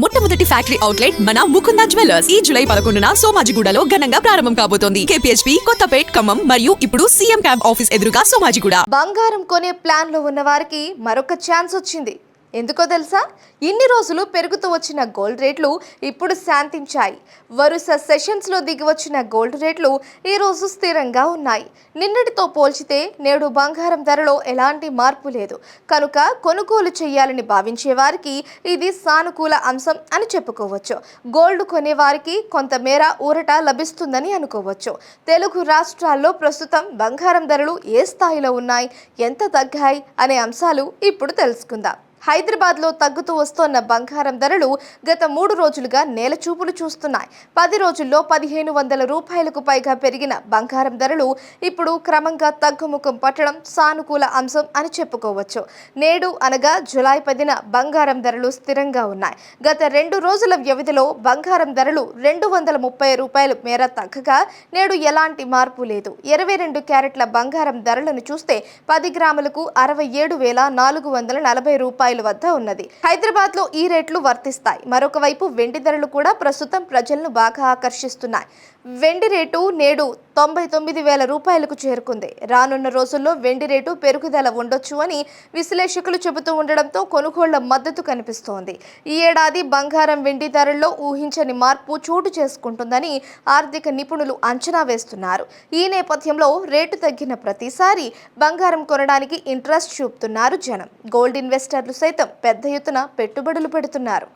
మొట్టమొదటి factory outlet మన Mukunda jewellers. ఈ జూలై పదకొండున సోమాజిగూడలో ఘనంగా ప్రారంభం కాబోతోంది. కేపీహెచ్పీ కొత్తపేట్ ఖమ్మం మరియు ఇప్పుడు సీఎం క్యాంప్ ఆఫీస్ ఎదురుగా సోమాజిగూడ. బంగారం కొనే ప్లాన్లో ఉన్న వారికి మరొక ఛాన్స్ వచ్చింది. ఎందుకో తెలుసా? ఇన్ని రోజులు పెరుగుతూ వచ్చిన గోల్డ్ రేట్లు ఇప్పుడు శాంతించాయి. వరుస సెషన్స్లో దిగివచ్చిన గోల్డ్ రేట్లు ఈరోజు స్థిరంగా ఉన్నాయి. నిన్నటితో పోల్చితే నేడు బంగారం ధరలో ఎలాంటి మార్పు లేదు. కనుక కొనుగోలు చేయాలని భావించే వారికి ఇది సానుకూల అంశం అని చెప్పుకోవచ్చు. గోల్డ్ కొనే వారికి కొంతమేర ఊరట లభిస్తుందని అనుకోవచ్చు. తెలుగు రాష్ట్రాల్లో ప్రస్తుతం బంగారం ధరలు ఏ స్థాయిలో ఉన్నాయి? ఎంత తగ్గాయి? అనే అంశాలు ఇప్పుడు తెలుసుకుందాం. హైదరాబాద్లో తగ్గుతూ వస్తోన్న బంగారం ధరలు గత మూడు రోజులుగా నేల చూపులు చూస్తున్నాయి. పది రోజుల్లో పదిహేను వందల రూపాయలకు పైగా పెరిగిన బంగారం ధరలు ఇప్పుడు క్రమంగా తగ్గుముఖం పట్టడం సానుకూల అంశం అని చెప్పుకోవచ్చు. నేడు అనగా జులై పదిన బంగారం ధరలు స్థిరంగా ఉన్నాయి. గత రెండు రోజుల వ్యవధిలో బంగారం ధరలు రెండు వందల ముప్పై రూపాయల మేర తగ్గగా నేడు ఎలాంటి మార్పు లేదు. ఇరవై రెండు క్యారెట్ల బంగారం ధరలను చూస్తే పది గ్రాములకు అరవై ఏడు వేల నాలుగు వందల నలభై రూపాయల వద్ద ఉన్నది. హైదరాబాద్లో ఈ రేట్లు వర్తిస్తాయి. మరొక వైపు వెండి ధరలు కూడా ప్రస్తుతం ప్రజలను బాగా ఆకర్షిస్తున్నాయి. వెండి రేటు నేడు తొంభై తొమ్మిది వేల రూపాయలకు చేరుకుంది. రానున్న రోజుల్లో వెండి రేటు పెరుగుదల ఉండొచ్చు అని విశ్లేషకులు చెబుతూ ఉండడంతో కొనుగోళ్ళ మద్దతు కనిపిస్తోంది. ఈ ఏడాది బంగారం వెండి ధరల్లో ఊహించని మార్పు చోటు చేసుకుంటుందని ఆర్థిక నిపుణులు అంచనా వేస్తున్నారు. ఈ నేపథ్యంలో రేటు తగ్గిన ప్రతిసారి బంగారం కొనడానికి ఇంట్రెస్ట్ చూపుతున్నారు జనం. గోల్డ్ ఇన్వెస్టర్లు సైతం పెద్ద ఎత్తున పెట్టుబడులు పెడుతున్నారు.